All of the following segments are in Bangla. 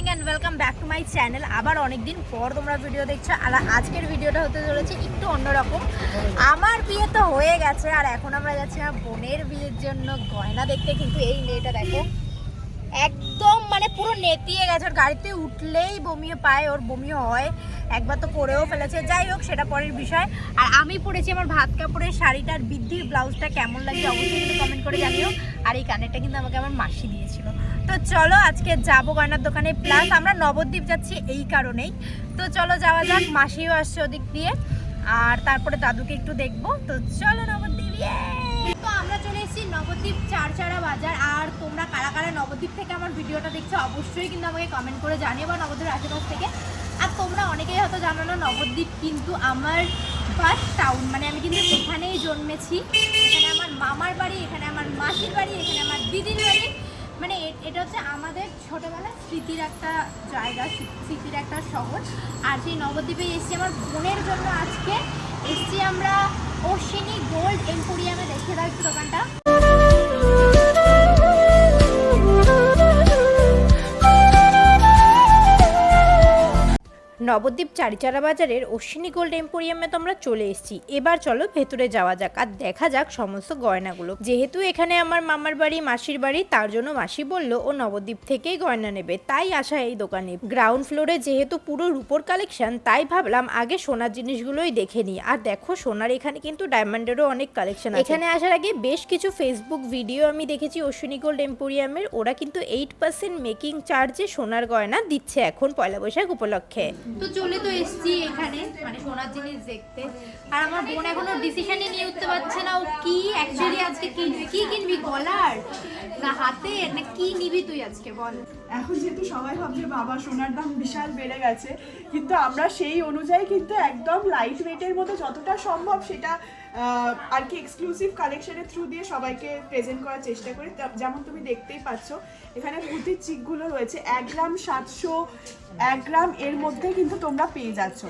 Morning and welcome back to my channel আবার অনেকদিন পর তোমরা ভিডিও দেখছ। আর আজকের ভিডিওটা হতে চলেছে একটু অন্যরকম। আমার বিয়ে তো হয়ে গেছে, আর এখন আমরা যাচ্ছি আমার বোনের বিয়ের জন্য গয়না দেখতে। কিন্তু এই মেয়েটা দেখো, একদম মানে পুরো নেতিয়ে গেছে। ওর গাড়িতে উঠলেই বমিও পায়, ওর বমিও হয়। একবার তো পরেও ফেলেছে। যাই হোক, সেটা পরের বিষয়। আর আমি পরেছি আমার ভাত কাপড়ের শাড়িটার বৃদ্ধির ব্লাউজটা কেমন লাগছে অবশ্যই কিন্তু কমেন্ট করে জানিও। আর এই কানেরটা কিন্তু আমাকে আমার মাসি দিয়েছিল। তো চলো, আজকে যাব গয়নার দোকানে। প্লাস আমরা নবদ্বীপ যাচ্ছি এই কারণেই। তো চলো, যাওয়া যাক। মাসিও আসছে ওদিক দিয়ে। আর তারপরে দাদুকে একটু দেখব। তো চলো নবদ্বীপ এসেছি নবদ্বীপ চারচারা বাজার। আর তোমরা কারা কারা নবদ্বীপ থেকে আমার ভিডিওটা দেখছ, অবশ্যই কিন্তু আমাকে কমেন্ট করে জানিও বা নবদ্বীপের আশেপাশ থেকে। আর তোমরা অনেকেই হয়তো জানো না নবদ্বীপ কিন্তু আমার ফার্স্ট টাউন মানে আমি কিন্তু এখানেই জন্মেছি। এখানে আমার মামার বাড়ি, এখানে আমার মাসির বাড়ি, এখানে আমার দিদির বাড়ি। মানে এটা হচ্ছে আমাদের ছোটবেলার স্মৃতির একটা জায়গা, স্মৃতির একটা শহর। আর সেই নবদ্বীপে এসেছি আমার বোনের জন্য আজকে। এসেছি আমরা অশ্বিনী গোল্ড এম্পোরিয়ামে, দেখে একটু দোকানটা। নবদ্বীপ চারিচারা বাজারের অশ্বিনী গোল্ড এম্পোরিয়ামে তো আমরা চলে এসেছি। এবার চলো ভেতরে যাওয়া যাক আর দেখা যাক সমস্ত গয়নাগুলো। যেহেতু এখানে আমার মামার বাড়ি, মাসির বাড়ি, তার জন্য মাসি বলল ও নবদ্বীপ থেকেই গয়না নেবে। তাই আসা এই দোকানে। গ্রাউন্ড ফ্লোরে যেহেতু পুরো রূপোর কালেকশন, তাই ভাবলাম আগে সোনার জিনিসগুলোই দেখে নিই। আর দেখো সোনার এখানে কিন্তু ডায়মন্ডেরও অনেক কালেকশন এখানে আসার আগে বেশ কিছু ফেসবুক ভিডিও আমি দেখেছি অশ্বিনী গোল্ড এম্পোরিয়ামের। ওরা কিন্তু এইট পার্সেন্ট মেকিং চার্জে সোনার গয়না দিচ্ছে এখন পয়লা বৈশাখ উপলক্ষে। তো চলে তো এসছি এখানে মানে সোনার জিনিস দেখতে। আর আমার বোন এখনও ডিসিশনই নিয়ে উঠতে পারছে না, ও কি অ্যাকচুয়ালি আজকে কিনবি, কি কিনবি গলার? না হাতে, না কি নিবি তুই আজকে বল। এখন যেহেতু সবাই ভাবছে বাবা সোনার দাম বিশাল বেড়ে গেছে, কিন্তু আমরা সেই অনুযায়ী কিন্তু একদম লাইট ওয়েটের মতো যতটা সম্ভব সেটা আর কি এক্সক্লুসিভ কালেকশনের থ্রু দিয়ে সবাইকে প্রেজেন্ট করার চেষ্টা করি। যেমন তুমি দেখতেই পাচ্ছ, এখানে পুঁতির চিকগুলো রয়েছে, এক গ্রাম সাতশো, এক গ্রাম এর মধ্যে কিন্তু তোমরা পেয়ে যাচ্ছ।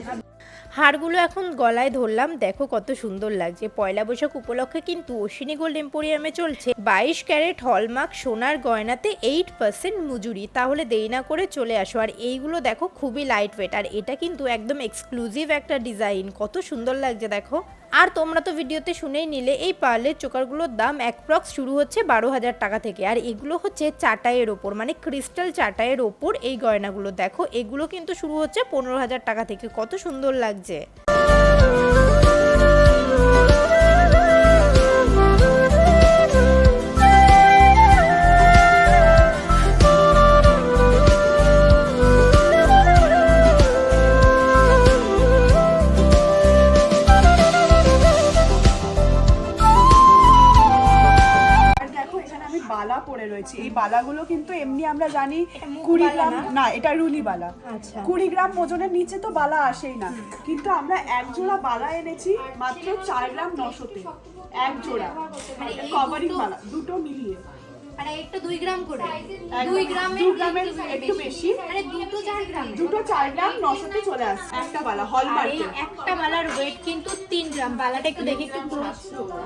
হারগুলো এখন গলায় ধরলাম। দেখো কত সুন্দর লাগছে। পয়লা বৈশাখ উপলক্ষে কিন্তু অশ্বিনী গোল্ড এম্পোরিয়ামে চলছে। বাইশ ক্যারেট হলমার্ক সোনার গয়নাতে এইট পার্সেন্ট মজুরি। তাহলে দেরি না করে চলে আসো। আর এইগুলো দেখো খুবই লাইট ওয়েট আর এটা কিন্তু একদম এক্সক্লুসিভ একটা ডিজাইন কত সুন্দর লাগছে, দেখো। আর তোমরা তো ভিডিওতে শুনেই নিলে, এই পার্লের চোকারগুলোর দাম অ্যাপ্রক্স শুরু হচ্ছে বারো হাজার টাকা থেকে। আর এগুলো হচ্ছে চাটাইয়ের ওপর মানে ক্রিস্টাল চাটাইয়ের ওপর এই গয়নাগুলো। দেখো, এগুলো কিন্তু শুরু হচ্ছে পনেরো হাজার টাকা থেকে। কত সুন্দর লাগছে। বালাগুলো কিন্তু এমনি আমরা জানি কুড়ি গ্রাম না? এটা রুলি বালা। আচ্ছা। কুড়ি গ্রাম ওজনের নিচে তো বালা আসেই না। কিন্তু আমরা এক জোড়া বালা এনেছি মাত্র চার গ্রাম নশোতে। এক জোড়া। মানে কভারিং বালা দুটো মিলিয়ে। মানে একটা দুই গ্রাম করে। দুই গ্রামের গ্রামের একটু বেশি। মানে দুটো চার গ্রাম। দুটো চার গ্রাম নশোতে চলে আসছে। একটা বালা আর এই একটা বালার ওয়েট কিন্তু তিন গ্রাম। বালাটা একটু দেখে একটু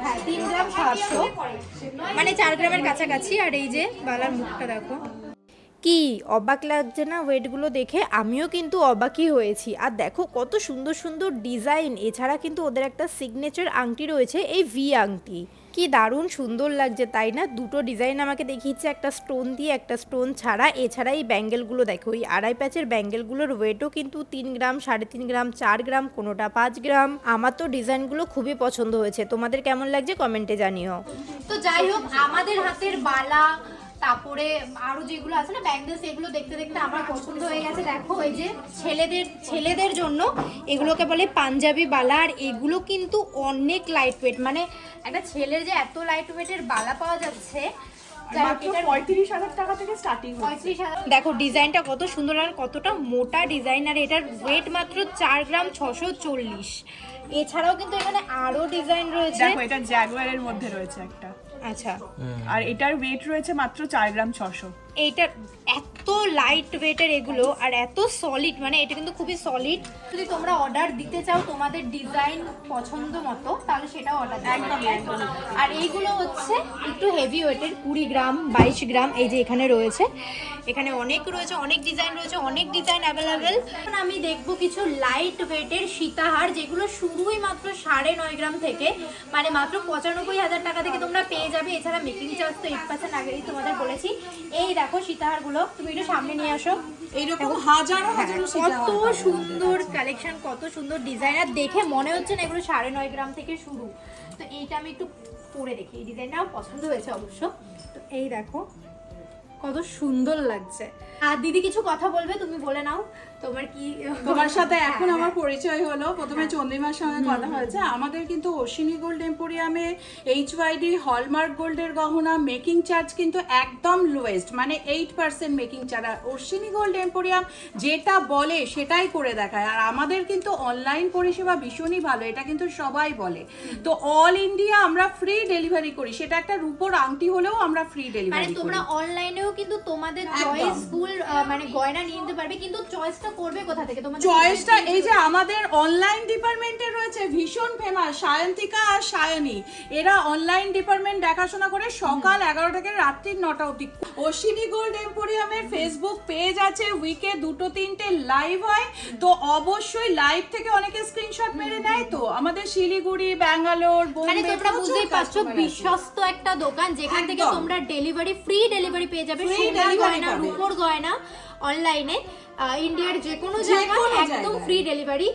হ্যাঁ তিন গ্রাম সাতশো। মানে চার গ্রামের কাছাকাছি। আর এই যে বালার মুখটা দেখো। কি? অবাক লাগছে না ওয়েটগুলো দেখে? আমিও কিন্তু অবাকই হয়েছি। আর দেখো কত সুন্দর সুন্দর ডিজাইন। এছাড়া কিন্তু ওদের একটা সিগনেচার আংটি রয়েছে, এই ভি আংটি। কি দারুণ সুন্দর লাগছে, তাই না? দুটো ডিজাইন আমাকে দেখিয়েছে, একটা স্টোন দিয়ে, একটা স্টোন ছাড়া। এছাড়া এই ব্যাঙ্গেলগুলো দেখো, এই আড়াই প্যাচের ব্যাঙ্গেলগুলোর ওয়েটও কিন্তু তিন গ্রাম, সাড়ে তিন গ্রাম, চার গ্রাম, কোনোটা পাঁচ গ্রাম। আমার তো ডিজাইনগুলো খুবই পছন্দ হয়েছে। তোমাদের কেমন লাগছে কমেন্টে জানিও। তো যাই হোক, আমাদের হাতের বালা তারপরে আরও যেগুলো আছে না ব্যাঙ্গেল এগুলো দেখতে দেখতে আমার পছন্দ হয়ে গেছে। দেখো এই যে ছেলেদের ছেলেদের জন্য এগুলোকে বলে পাঞ্জাবি বালা আর এগুলো কিন্তু অনেক লাইট ওয়েট মানে একটা ছেলের যে এত লাইট ওয়েটের বালা পাওয়া যাচ্ছে দেখো ডিজাইনটা কত সুন্দর আর কতটা মোটা ডিজাইন আর এটার ওয়েট মাত্র চার গ্রাম ছশো চল্লিশ। এছাড়াও কিন্তু এখানে আরও ডিজাইন রয়েছে। এটা জ্যাগুয়ারের মধ্যে রয়েছে একটা। আচ্ছা। আর এটার ওয়েট রয়েছে মাত্র চার গ্রাম ছশো এইটার এত এত লাইট ওয়েটের এগুলো আর এত সলিড মানে এটা কিন্তু খুবই সলিড যদি তোমরা অর্ডার দিতে চাও তোমাদের ডিজাইন পছন্দ মতো তাহলে সেটাও অর্ডার একদমই। আর এইগুলো হচ্ছে একটু হেভি ওয়েটের কুড়ি গ্রাম বাইশ গ্রাম এই যে এখানে রয়েছে। এখানে অনেক রয়েছে অনেক ডিজাইন রয়েছে অনেক ডিজাইন অ্যাভেলেবেল আমি দেখব কিছু লাইট ওয়েটের সীতাহার যেগুলো শুরুই মাত্র সাড়ে নয় গ্রাম থেকে মানে মাত্র পঁচানব্বই হাজার টাকা থেকে তোমরা পেয়ে যাবে। এছাড়া মেকিং চার্জ তো এইট পার্সেন্ট আগেই তোমাদের বলেছি। এই দেখো সীতাহারগুলো তুমি একটু সামনে নিয়ে আসো। এইরকম হাজারো হাজারো হ্যাঁ, কত সুন্দর কালেকশন কত সুন্দর ডিজাইনার দেখে মনে হচ্ছে না এগুলো সাড়ে নয় গ্রাম থেকে শুরু। তো এইটা আমি একটু পরে দেখি। এই ডিজাইনটাও পছন্দ হয়েছে অবশ্য। তো এই দেখো কত সুন্দর লাগছে। আর দিদি কিছু কথা বলবে তুমি বলে নাও। তোমার কি তোমার সাথে এখন হ্যাঁ, আমার হ্যাঁ। পরিচয় হলো। প্রথমে চন্দ্রিমার সঙ্গে কথা হয়েছে। আমাদের কিন্তু অশ্বিনী গোল্ড এম্পোরিয়ামে এইচ ওয়াইডি হলমার্ক গোল্ডের গহনা মেকিং চার্জ কিন্তু একদম লোয়েস্ট মানে এইট পার্সেন্ট মেকিং চার্জ আর অশ্বিনী গোল্ড এম্পোরিয়াম যেটা বলে সেটাই করে দেখায়। আর আমাদের কিন্তু অনলাইন পরিষেবা ভীষণই ভালো এটা কিন্তু সবাই বলে। তো অল ইন্ডিয়া আমরা ফ্রি ডেলিভারি করি। সেটা একটা রূপোর আংটি হলেও আমরা ফ্রি মানে ডেলিভারি করি। তোমরা অনলাইনেও কিন্তু তোমাদের। চয়েস ফুল মানে গয়না নিয়ে নিতে পারবে কিন্তু চয়েসটা করবে কোথা থেকে? তোমাদের চয়েসটা এই যে আমাদের অনলাইন ডিপার্টমেন্টে রয়েছে ভীষণ ফেমাস সায়ন্তিকা আর সায়নী। এরা অনলাইন ডিপার্টমেন্ট দেখাশোনা করে সকাল এগারোটা থেকে রাত্রি নটা অবধি। অশ্বিনী গোল্ড এম্পোরিয়ামের ফেসবুক পেজ আছে উইকে দুটো তিনটে লাইভ হয়। তো অবশ্যই লাইভ থেকে অনেকে স্ক্রিনশট মেরে নেয়। তো আমাদের শিলিগুড়ি ব্যাঙ্গালোর মানে তোমরা বুঝতেই পারছ বিশ্বস্ত একটা দোকান যেখান থেকে তোমরা ডেলিভারি ফ্রি ডেলিভারি পেয়ে যাবে। সোনার গয়না রূপোর গয়না অনলাইনে ইন্ডিয়ার যে কোনো জায়গায় একদম ফ্রি ডেলিভারি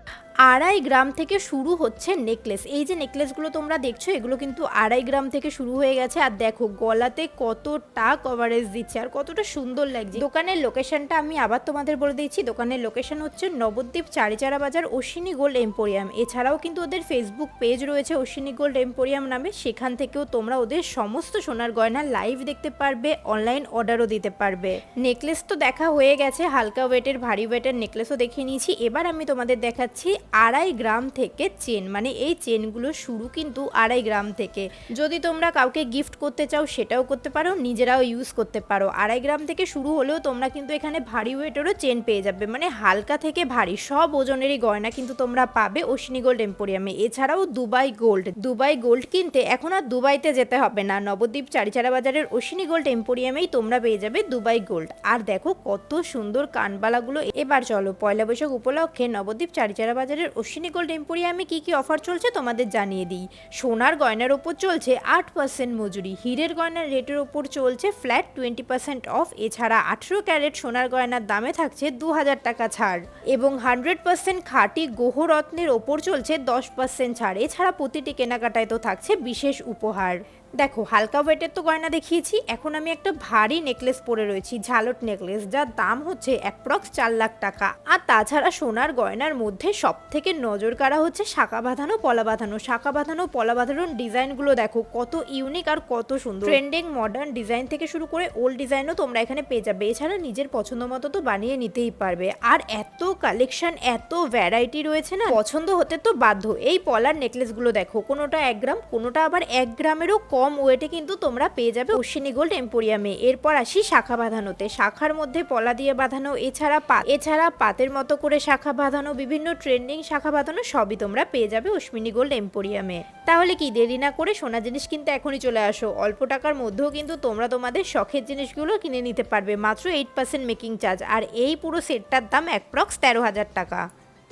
আড়াই গ্রাম থেকে শুরু হচ্ছে নেকলেস। এই যে নেকলেসগুলো তোমরা দেখছ, এগুলো কিন্তু আড়াই গ্রাম থেকে শুরু হয়ে গেছে। আর দেখো, গলাতে কতটা কভারেজ দিচ্ছে আর কতটা সুন্দর লাগছে। দোকানের লোকেশনটা আমি আবার তোমাদের বলে দিচ্ছি। দোকানের লোকেশন হচ্ছে নবদ্বীপ চারিচারা বাজার অশ্বিনী গোল্ড এম্পোরিয়াম। এছাড়াও কিন্তু ওদের ফেসবুক পেজ রয়েছে অশ্বিনী গোল্ড এম্পোরিয়াম নামে। সেখান থেকেও তোমরা ওদের সমস্ত সোনার গয়না লাইভ দেখতে পারবে অনলাইন অর্ডারও দিতে পারবে। নেকলেস তো দেখা হয়ে গেছে, হালকা ওয়েটের ভারী ওয়েটের নেকলেসও দেখিয়ে নিয়েছি। এবার আমি তোমাদের দেখাচ্ছি আড়াই গ্রাম থেকে চেন মানে এই চেনগুলো শুরু কিন্তু আড়াই গ্রাম থেকে। যদি তোমরা কাউকে গিফট করতে চাও, সেটাও করতে পারো, নিজেরাও ইউজ করতে পারো। আড়াই গ্রাম থেকে শুরু হলেও তোমরা কিন্তু এখানে ভারী ওয়েটেরও চেন পেয়ে যাবে মানে হালকা থেকে ভারী। সব ওজনেরই গয়না কিন্তু তোমরা পাবে অশ্বিনী গোল্ড এম্পোরিয়ামে। এছাড়াও দুবাই গোল্ড। দুবাই গোল্ড কিনতে এখন আর দুবাইতে যেতে হবে না। নবদ্বীপ চারিচারা বাজারের অশ্বিনী গোল্ড এম্পোরিয়ামেই তোমরা পেয়ে যাবে দুবাই গোল্ড। আর দেখো কত সুন্দর কানবালাগুলো। এবার চলো পয়লা বৈশাখ উপলক্ষে নবদ্বীপ চারিচারা বাজারের অশ্বিনী গোল্ড এম্পোরিয়ামে কী কি অফার চলছে তোমাদের জানিয়ে দিই। সোনার গয়নার ওপর চলছে আট পার্সেন্ট মজুরি, হীরের গয়নার রেটের ওপর চলছে ফ্ল্যাট টোয়েন্টি পার্সেন্ট অফ, এছাড়া আঠেরো ক্যারেট সোনার গয়নার দামে থাকছে দু হাজার টাকা ছাড়। এবং হান্ড্রেড পার্সেন্ট খাঁটি গ্রহরত্নের ওপর চলছে দশ পার্সেন্ট ছাড়, এছাড়া প্রতিটি কেনাকাটায় তো থাকছে বিশেষ উপহার। দেখো, হালকা ওয়েটের তো গয়না দেখিয়েছি, এখন আমি একটা ভারী নেকলেস পরে রয়েছি, ঝালট নেকলেস, যার দাম হচ্ছে অ্যাপ্রক্স চার লাখ টাকা। আর তাছাড়া সোনার গয়নার মধ্যে সব থেকে নজর কাড়া হচ্ছে শাখা বাঁধানো, পলা বাঁধানো। শাখা বাঁধানো, পলা বাঁধানো ডিজাইনগুলো দেখো, কত ইউনিক আর কত সুন্দর। ট্রেন্ডিং মডার্ন ডিজাইন থেকে শুরু করে ওল্ড ডিজাইনও তোমরা এখানে পেয়ে যাবে। এছাড়া নিজের পছন্দ মতো তো বানিয়ে নিতেই পারবে। আর এত কালেকশন এত ভ্যারাইটি রয়েছে না, পছন্দ হতে তো বাধ্য। এই পলার নেকলেসগুলো দেখো, কোনোটা এক গ্রাম, কোনোটা আবার এক গ্রামেরও ওয়েটে কিন্তু তোমরা পেয়ে যাবে অশ্বিনী গোল্ড এম্পোরিয়ামে। এরপর আসি শাখা বাঁধানোতে। শাখার মধ্যে পলা দিয়ে বাঁধানো, এছাড়া পা এছাড়া পাতের মতো করে শাখা বাঁধানো, বিভিন্ন ট্রেন্ডিং শাখা বাঁধানো সবই তোমরা পেয়ে যাবে অশ্বিনী গোল্ড এম্পোরিয়ামে। তাহলে কি দেরি না করে সোনা জিনিস কিনতে এখনই চলে আসো। অল্প টাকার মধ্যেও কিন্তু তোমরা তোমাদের শখের জিনিসগুলো কিনে নিতে পারবে। মাত্র এইট পার্সেন্ট মেকিং চার্জ আর এই পুরো সেটটার দাম অ্যাপ্রক্স তেরো হাজার টাকা।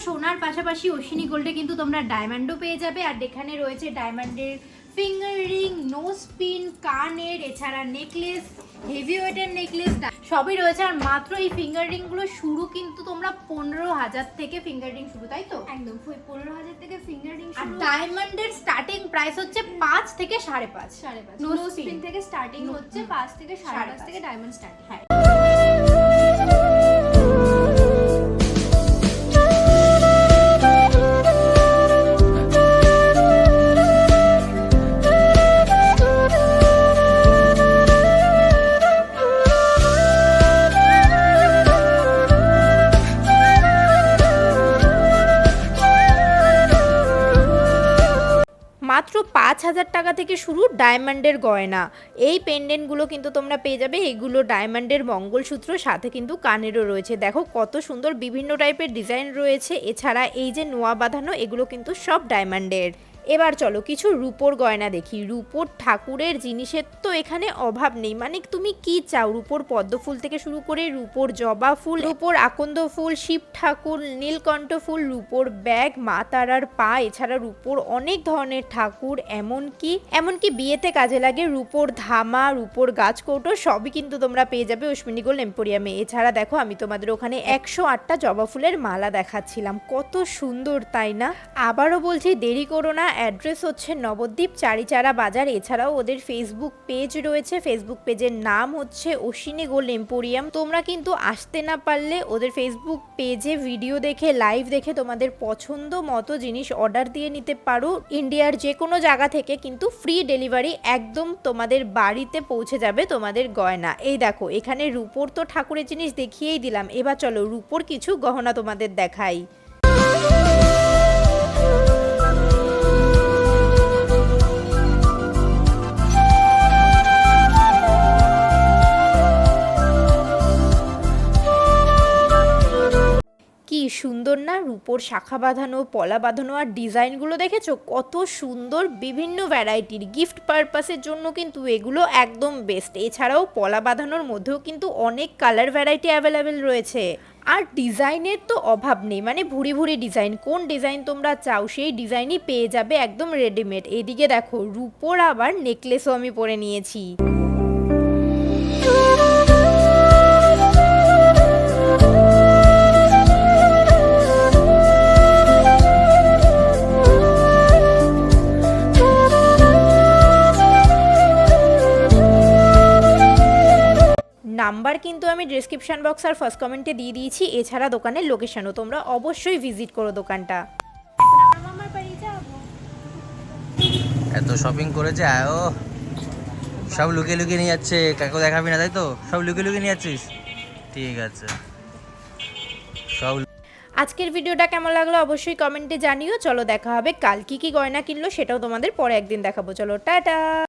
সোনার পাশাপাশি অশ্বিনী গোল্ডে কিন্তু তোমরা ডায়মন্ডও পেয়ে যাবে, আর এখানে রয়েছে ডায়মন্ডের ফিঙ্গার রিং নোজ পিন কানের এছাড়া নেকলেস হেভি ওয়েটের নেকলেস সবই রয়েছে। আর মাত্র এই ফিঙ্গার রিংগুলো শুরু কিন্তু তোমরা পনেরো হাজার থেকে ফিঙ্গার রিং শুরু তাই তো? একদম পনেরো হাজার থেকে ফিঙ্গার রিং আর ডায়মন্ডের স্টার্টিং প্রাইস হচ্ছে পাঁচ থেকে সাড়ে পাঁচ। সাড়ে পাঁচ। নোজ পিন থেকে স্টার্টিং হচ্ছে পাঁচ থেকে সাড়ে পাঁচ। থেকে ডায়মন্ড স্টার্টিং হ্যাঁ। পাঁচ হাজার টাকা থেকে শুরু ডায়মন্ডের গয়না। এই পেন্ডেন্টগুলো কিন্তু তোমরা পেয়ে যাবে। এগুলো ডায়মন্ডের মঙ্গলসূত্র, সাথে কিন্তু কানেরও রয়েছে। দেখো কত সুন্দর বিভিন্ন টাইপের ডিজাইন রয়েছে। এছাড়া এই যে নোয়া বাঁধানো, এগুলো কিন্তু সব ডায়মন্ডের। এবার চলো, কিছু রূপোর গয়না দেখি। রূপোর ঠাকুরের জিনিসের তো এখানে অভাব নেই। মানে তুমি কি চাও? রূপোর পদ্ম ফুল থেকে শুরু করে রূপোর জবা ফুল, রূপোর আকন্দ ফুল, শিব ঠাকুর, নীলকণ্ঠ ফুল, রূপোর ব্যাগ, মা তারার পা, এছাড়া রূপোর অনেক ধরনের ঠাকুর, এমনকি এমনকি বিয়েতে কাজে লাগে রূপোর ধামা, রূপোর গাছ কৌটো সবই কিন্তু তোমরা পেয়ে যাবে অশ্মিনী গোল্ড এম্পোরিয়ামে। এছাড়া দেখো, আমি তোমাদের ওখানে একশো আটটা জবা ফুলের মালা দেখাচ্ছিলাম। কত সুন্দর, তাই না? আবারও বলছি, দেরি করো না অ্যাড্রেস হচ্ছে নবদ্বীপ চারিচারা বাজার। এছাড়াও ওদের ফেসবুক পেজ রয়েছে। ফেসবুক পেজের নাম হচ্ছে অশ্বিনী গোল্ড এম্পোরিয়াম। তোমরা কিন্তু আসতে না পারলে ওদের ফেসবুক পেজে ভিডিও দেখে লাইভ দেখে তোমাদের পছন্দ মতো জিনিস অর্ডার দিয়ে নিতে পারো। ইন্ডিয়ার যে কোনো জায়গা থেকে কিন্তু ফ্রি ডেলিভারি একদম তোমাদের বাড়িতে পৌঁছে যাবে তোমাদের গয়না। এই দেখো, এখানে রূপোর তো ঠাকুরের জিনিস দেখিয়েই দিলাম। এবার চলো রূপোর কিছু গহনা তোমাদের দেখাই। কি সুন্দর না? রূপোর শাখা বাঁধানো, পলা বাঁধানো আর ডিজাইনগুলো দেখেছ? কত সুন্দর বিভিন্ন ভ্যারাইটির। গিফট পারপাসের জন্য কিন্তু এগুলো একদম বেস্ট। এছাড়াও পলা বাঁধানোর মধ্যেও কিন্তু অনেক কালার ভ্যারাইটি অ্যাভেলেবেল রয়েছে। আর ডিজাইনের তো অভাব নেই। মানে ভুরি ভুরি ডিজাইন। কোন ডিজাইন তোমরা চাও, সেই ডিজাইনই পেয়ে যাবে একদম রেডিমেড। এদিকে দেখো, রূপোর আবার নেকলেসও আমি পরে নিয়েছি। নাম্বার কিন্তু আমি ডিসক্রিপশন বক্স আর ফার্স্ট কমেন্টে দিয়ে দিয়েছি এছাড়া দোকানের লোকেশনও তোমরা অবশ্যই ভিজিট করো দোকানটা। এত শপিং করেছে আয়ো। সব লুকিয়ে লুকিয়ে নিয়ে যাচ্ছে কাকু দেখাবি না তাই তো? সব লুকিয়ে লুকিয়ে নিয়ে যাচ্ছিস? ঠিক আছে। সব আজকের ভিডিওটা কেমন লাগল অবশ্যই কমেন্টে জানিও। চলো দেখা হবে কাল কি কি গয়না কিনলো সেটাও তোমাদের পরে একদিন দেখাবো। চলো টাটা!